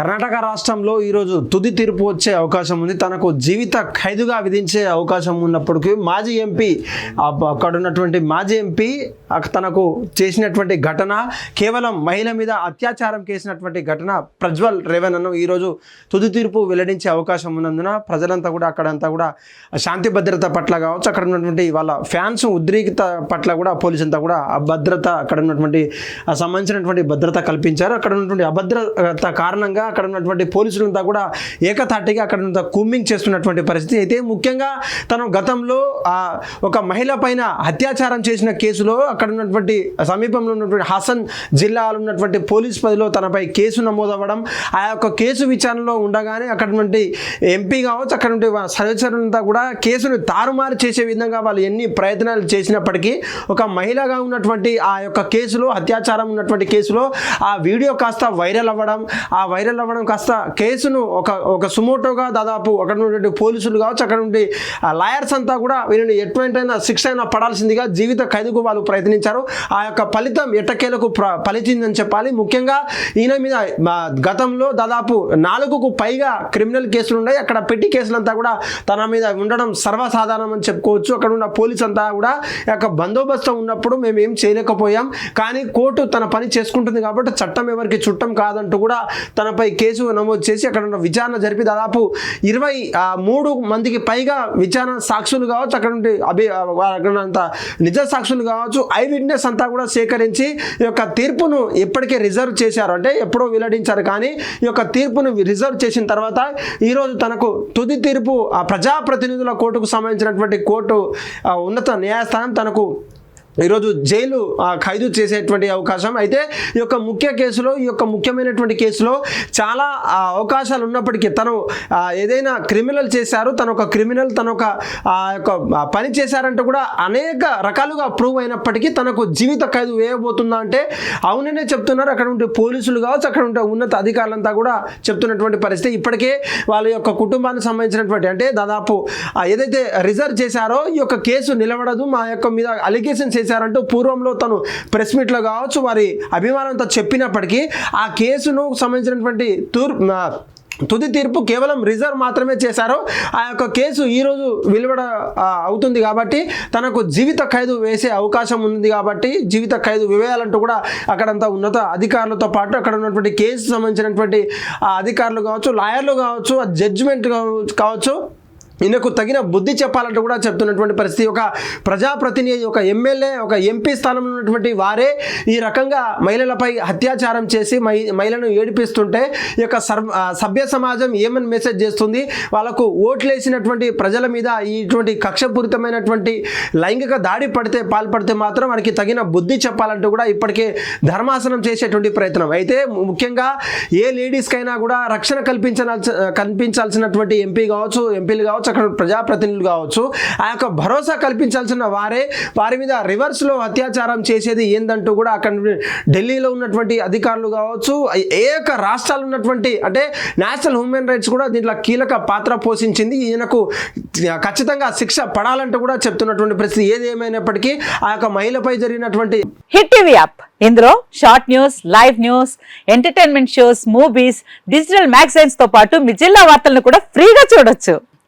కర్ణాటక రాష్ట్రంలో ఈరోజు తుది తీర్పు వచ్చే అవకాశం ఉంది. తనకు జీవిత ఖైదుగా విధించే అవకాశం ఉన్నప్పటికీ మాజీ ఎంపీ అక్కడ ఉన్నటువంటి మాజీ ఎంపీ తనకు చేసినటువంటి ఘటన కేవలం మహిళ మీద అత్యాచారం చేసినటువంటి ఘటన ప్రజ్వల్ రేవణను ఈరోజు తుది తీర్పు వెల్లడించే అవకాశం ఉన్నందున ప్రజలంతా కూడా అక్కడంతా కూడా శాంతి భద్రత పట్ల కావచ్చు అక్కడ ఉన్నటువంటి వాళ్ళ ఫ్యాన్స్ ఉద్రిక్త పట్ల కూడా పోలీసు అంతా కూడా అభద్రత భద్రత అక్కడ ఉన్నటువంటి సంబంధించినటువంటి భద్రత కల్పించారు. అక్కడ ఉన్నటువంటి అభద్రత కారణంగా అక్కడ ఉన్నటువంటి పోలీసులంతా కూడా ఏకతాటిగా అక్కడ కుమ్మింగ్ చేస్తున్నటువంటి పరిస్థితి. అయితే ముఖ్యంగా తను గతంలో ఆ ఒక మహిళ పైన అత్యాచారం చేసిన కేసులో అక్కడ ఉన్నటువంటి సమీపంలో ఉన్నటువంటి హసన్ జిల్లాలో ఉన్నటువంటి పోలీస్ పదిలో తనపై కేసు నమోదవ్వడం ఆ యొక్క కేసు విచారణలో ఉండగానే అక్కడ ఎంపీ కావచ్చు అక్కడ ఉండే కూడా కేసును తారుమారు చేసే విధంగా వాళ్ళు ఎన్ని ప్రయత్నాలు చేసినప్పటికీ ఒక మహిళగా ఉన్నటువంటి ఆ యొక్క కేసులో అత్యాచారం ఉన్నటువంటి కేసులో ఆ వీడియో కాస్త వైరల్ అవ్వడం ఆ వైరల్ అవ్వడం కాస్త కేసును ఒక ఒక సుమోటోగా దాదాపు అక్కడ ఉన్నటువంటి పోలీసులు కావచ్చు అక్కడ నుండి లాయర్స్ అంతా కూడా వీరిని ఎటువంటైనా శిక్ష అయినా పడాల్సిందిగా జీవిత ఖైదుకు వాళ్ళు ప్రయత్నించారు. ఆ యొక్క ఫలితం ఎట్టకేలకు ప్ర చెప్పాలి. ముఖ్యంగా ఈయన మీద గతంలో దాదాపు నాలుగుకు పైగా క్రిమినల్ కేసులు ఉన్నాయి. అక్కడ పెట్టి కేసులంతా కూడా తన మీద ఉండడం సర్వసాధారణం అని చెప్పుకోవచ్చు. అక్కడ ఉన్న పోలీస్ అంతా కూడా యొక్క బందోబస్తు ఉన్నప్పుడు మేము ఏం చేయలేకపోయాం. కానీ కోర్టు తన పని చేసుకుంటుంది కాబట్టి చట్టం ఎవరికి చుట్టం కాదంటూ కూడా తన తనపై కేసు నమోదు చేసి అక్కడ ఉన్న విచారణ జరిపి దాదాపు ఇరవై మూడు మందికి పైగా విచారణ సాక్షులు కావచ్చు అక్కడ నుండి అభి అక్కడ నిజ సాక్షులు కావచ్చు ఐ విట్నెస్ అంతా కూడా సేకరించి ఈ యొక్క తీర్పును ఎప్పటికే రిజర్వ్ చేశారు. అంటే ఎప్పుడో వెల్లడించారు కానీ ఈ యొక్క తీర్పును రిజర్వ్ చేసిన తర్వాత ఈరోజు తనకు తుది తీర్పు ఆ ప్రజాప్రతినిధుల కోర్టుకు సంబంధించినటువంటి కోర్టు ఉన్నత న్యాయస్థానం తనకు ఈరోజు జైలు ఖైదు చేసేటువంటి అవకాశం. అయితే ఈ యొక్క ముఖ్య కేసులో ఈ యొక్క ముఖ్యమైనటువంటి కేసులో చాలా అవకాశాలు ఉన్నప్పటికీ తను ఏదైనా క్రిమినల్ చేశారు తను ఒక క్రిమినల్ తను ఒక ఆ యొక్క పని చేశారంటే కూడా అనేక రకాలుగా ప్రూవ్ అయినప్పటికీ తనకు జీవిత ఖైదు వేయబోతుందా అంటే అవుననే చెప్తున్నారు. అక్కడ ఉండే పోలీసులు కావచ్చు అక్కడ ఉండే ఉన్నత అధికారులంతా కూడా చెప్తున్నటువంటి పరిస్థితి. ఇప్పటికే వాళ్ళ యొక్క కుటుంబానికి సంబంధించినటువంటి అంటే దాదాపు ఏదైతే రిజర్వ్ చేశారో ఈ యొక్క కేసు నిలబడదు మా యొక్క మీద అలిగేషన్ చేశారంటూ పూర్వంలో తను ప్రెస్ మీట్లో కావచ్చు వారి అభిమానంతో చెప్పినప్పటికీ ఆ కేసును సంబంధించినటువంటి తూర్ తుది తీర్పు కేవలం రిజర్వ్ మాత్రమే చేశారు. ఆ యొక్క కేసు ఈరోజు వెలువడ అవుతుంది కాబట్టి తనకు జీవిత ఖైదు వేసే అవకాశం ఉంది కాబట్టి జీవిత ఖైదు వేయాలంటూ కూడా అక్కడంతా ఉన్నత అధికారులతో పాటు అక్కడ ఉన్నటువంటి కేసు సంబంధించినటువంటి అధికారులు కావచ్చు లాయర్లు కావచ్చు జడ్జిమెంట్ కావచ్చు ఈయనకు తగిన బుద్ధి చెప్పాలంటూ కూడా చెప్తున్నటువంటి పరిస్థితి. ఒక ప్రజాప్రతినిధి ఒక ఎమ్మెల్యే ఒక ఎంపీ స్థానంలో ఉన్నటువంటి వారే ఈ రకంగా మహిళలపై అత్యాచారం చేసి మహి మహిళను ఏడిపిస్తుంటే ఈ యొక్క సర్వ సభ్య సమాజం ఏమని మెసేజ్ చేస్తుంది? వాళ్ళకు ఓట్లేసినటువంటి ప్రజల మీద ఇటువంటి కక్షపూరితమైనటువంటి లైంగిక దాడి పడితే పాల్పడితే మాత్రం వారికి తగిన బుద్ధి చెప్పాలంటూ కూడా ఇప్పటికే ధర్మాసనం చేసేటువంటి ప్రయత్నం. అయితే ముఖ్యంగా ఏ లేడీస్కైనా కూడా రక్షణ కల్పించాల్సిన కల్పించాల్సినటువంటి ఎంపీ కావచ్చు ఎంపీలు కావచ్చు అక్కడ ప్రజాప్రతినిధులు కావచ్చు ఆ యొక్క భరోసా కల్పించాల్సిన వారే వారి మీద రివర్స్లో అత్యాచారం చేసేది ఏందంటూ కూడా అక్కడ ఢిల్లీలో ఉన్నటువంటి అధికారులు కావచ్చు ఏ యొక్క రాష్ట్రాలు ఉన్నటువంటి అంటే నేషనల్ హ్యూమన్ రైట్స్ కూడా దీంట్లో కీలక పాత్ర పోషించింది. ఈయనకు ఖచ్చితంగా శిక్ష పడాలంటూ కూడా చెప్తున్నటువంటి పరిస్థితి ఏది ఏమైనప్పటికీ ఆ యొక్క మహిళపై జరిగినటువంటి హిట్ టీవీ యాప్ ఇందులో short news live news entertainment shows movies digital మ్యాగజైన్స్తో పాటు మీ జిల్లా వార్తలను కూడా ఫ్రీగా చూడొచ్చు.